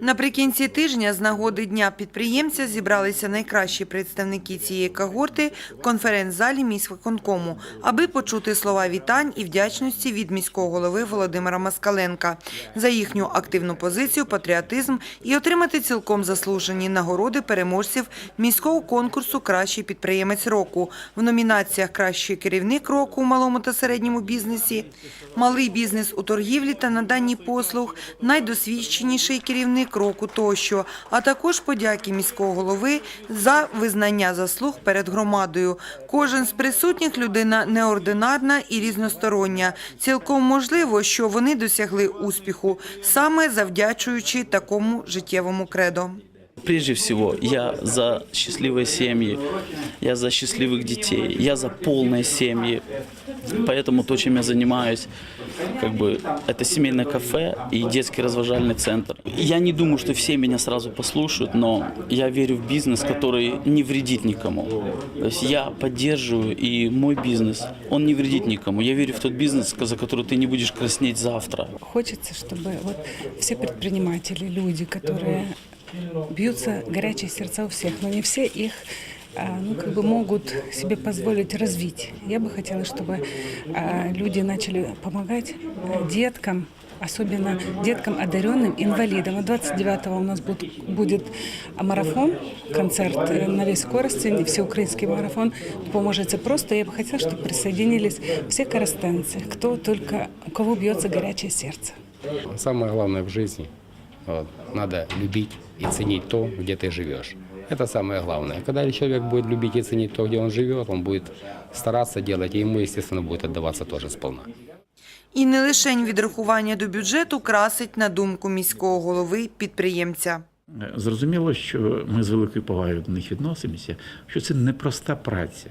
Наприкінці тижня з нагоди Дня підприємця зібралися найкращі представники цієї когорти в конференц-залі міськвиконкому, аби почути слова вітань і вдячності від міського голови Володимира Москаленка за їхню активну позицію, патріотизм і отримати цілком заслужені нагороди переможців міського конкурсу Кращий підприємець року в номінаціях Кращий керівник року у малому та середньому бізнесі, малий бізнес у торгівлі та наданні послуг, найдосвідченіший керівник року тощо, а також подяки міського голови за визнання заслуг перед громадою. Кожен з присутніх людина неординарна і різностороння. Цілком можливо, що вони досягли успіху саме завдячуючи такому життєвому кредо. Прежде всего, я за счастливые семьи, я за счастливых детей, я за полные семьи. Поэтому то, чем я занимаюсь, как бы, это семейное кафе и детский разважальный центр. Я не думаю, что все меня сразу послушают, но я верю в бизнес, который не вредит никому. То есть я поддерживаю, и мой бизнес, он не вредит никому. Я верю в тот бизнес, за который ты не будешь краснеть завтра. Хочется, чтобы вот все предприниматели, люди, которые бьются горячие сердца у всех, но не все их а, ну, как бы могут себе позволить развить. Я бы хотела, чтобы а, люди начали помогать деткам, особенно деткам одаренным, инвалидам. Вот 29-го у нас будет, будет марафон, концерт э, на весь скорости, всеукраинский марафон. Поможете просто. Я бы хотела, чтобы присоединились все коростенцы, кто только, у кого бьется горячее сердце. Самое главное в жизни вот, надо любить и ценить то, где ты живешь. Это самое главное. Когда человек будет любить и ценить то, где он живет, он будет стараться делать, и ему, естественно, будет отдаваться тоже сполна. І не лише відрахування до бюджету красить, на думку міського голови, підприємця. Зрозуміло, що ми з великою повагою до них відносимося, що це непроста праця.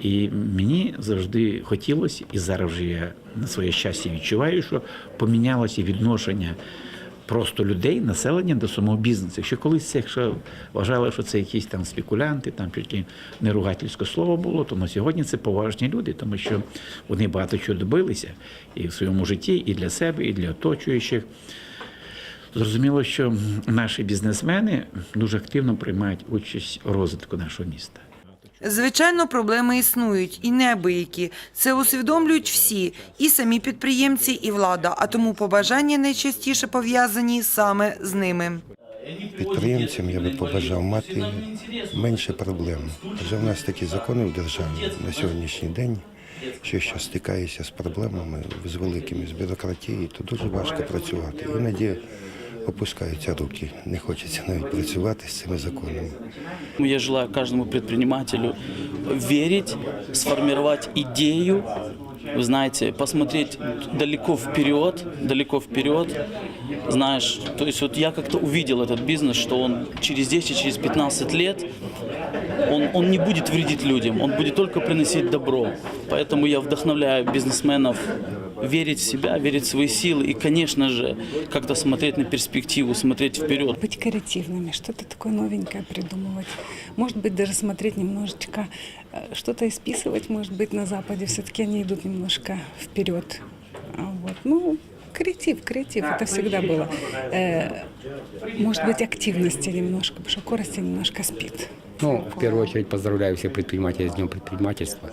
І мені завжди хотілося, і зараз вже я на своє щастя відчуваю, що помінялося відношення просто людей, населення до самого бізнесу. Якщо колись якщо вважали, що це якісь там спекулянти, там тільки неругательське слово було, то на сьогодні це поважні люди, тому що вони багато чого добилися і в своєму житті, і для себе, і для оточуючих. Зрозуміло, що наші бізнесмени дуже активно приймають участь у розвитку нашого міста. Звичайно, проблеми існують і неабиякі. Це усвідомлюють всі, і самі підприємці, і влада. А тому побажання найчастіше пов'язані саме з ними. Підприємцям я би побажав мати менше проблем. Адже в нас такі закони в державі на сьогоднішній день, що що стикаєшся з проблемами з великими, з бюрократією, то дуже важко працювати. Іноді опускаються руки, не хочеться навіть працювати з цими законами. Я желаю каждому предпринимателю верить, сформировать идею, вы знаете, посмотреть далеко вперед, далеко вперед, знаешь, то есть вот я как-то увидел этот бизнес, что он через 10, через 15 лет, он, он не будет вредить людям, он будет только приносить добро. Поэтому я вдохновляю бизнесменов верить в себя, верить в свои силы и, конечно же, как-то смотреть на перспективу, смотреть вперед. Быть креативными, что-то такое новенькое придумывать. Может быть, даже смотреть немножечко, э, что-то исписывать, может быть, на Западе. Все-таки они идут немножко вперед. А Вот. Ну, креатив, креатив, это всегда было. Э, Может быть, активности немножко, потому что корости немножко спит. Ну, в первую очередь поздравляю всех предпринимателей с Днем предпринимательства.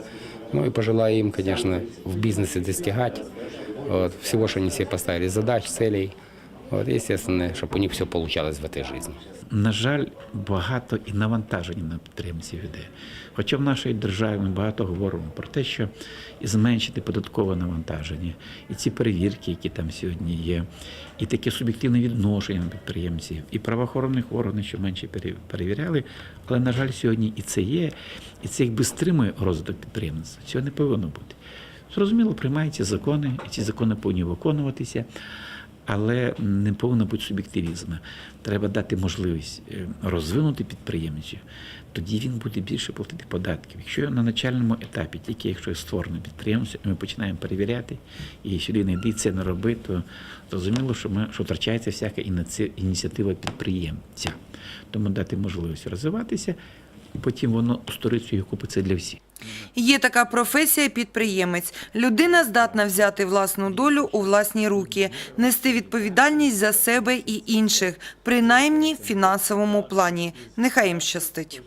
Ну и пожелаю им, конечно, в бизнесе достигать вот, всего, что они себе поставили, задач, целей. И, естественно, чтобы у них все получалось в этой жизни. На жаль, багато і навантаження на підтримців іде. Хоча в нашій державі ми багато говоримо про те, що зменшити податкове навантаження, і ці перевірки, які там сьогодні є, і таке суб'єктивне відношення до підприємців, і правоохоронних органів, що менше перевіряли. Але, на жаль, сьогодні і це є, і це якби стримує розвиток підприємництва. Цього не повинно бути. Зрозуміло, приймаються закони, і ці закони повинні виконуватися. Але не повинно бути суб'єктивізму. Треба дати можливість е, розвинути підприємцю, тоді він буде більше платити податків. Якщо на начальному етапі, тільки якщо створено підприємство, і ми починаємо перевіряти, і сюди не йди, це не роби, то зрозуміло, що ми що втрачається всяка ініці- ініціатива підприємця. Тому дати можливість розвиватися, і потім воно сторицею купиться для всіх. Є така професія підприємець. Людина здатна взяти власну долю у власні руки, нести відповідальність за себе і інших, принаймні в фінансовому плані. Нехай їм щастить.